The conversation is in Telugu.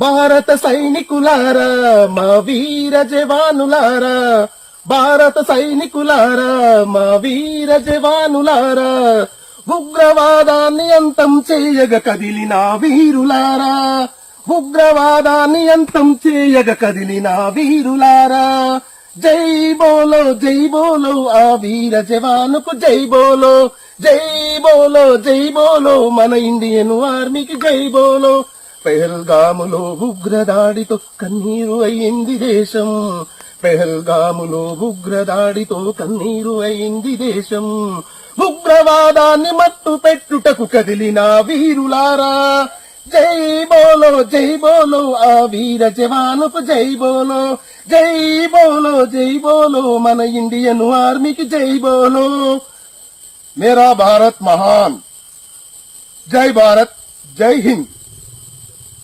భారత సైనికులారా మా వీర జవానులారా. భారత సైనికులారా మా వీర జవానులారా. ఉగ్రవాదాన్ని అంతం చేయగ కదిలిన వీరులారా. ఉగ్రవాదాన్ని అంతం చేయగ కదిలిన వీరులారా. జై బోలో జై బోలో ఆ వీర జవానుకు జై బోలో. జై బోలో జై బోలో మన ఇండియన్ ఆర్మీకి జై బోలో. పెహల్గాములో ఉగ్రదాడితో కన్నీరు అయింది దేశం. పెహల్గాములో ఉగ్రదాడితో కన్నీరు అయింది దేశం. ఉగ్రవాదాన్ని మట్టు పెట్టుటకు కదిలిన వీరులారా జై బోలో జై బోలో ఆ వీర జవానుకు జై బోలో జై బోలో జై బోలో మన ఇండియన్ ఆర్మీకి జై బోలో. మేరా భారత్ మహాన్. జై భారత్ జై హింద్.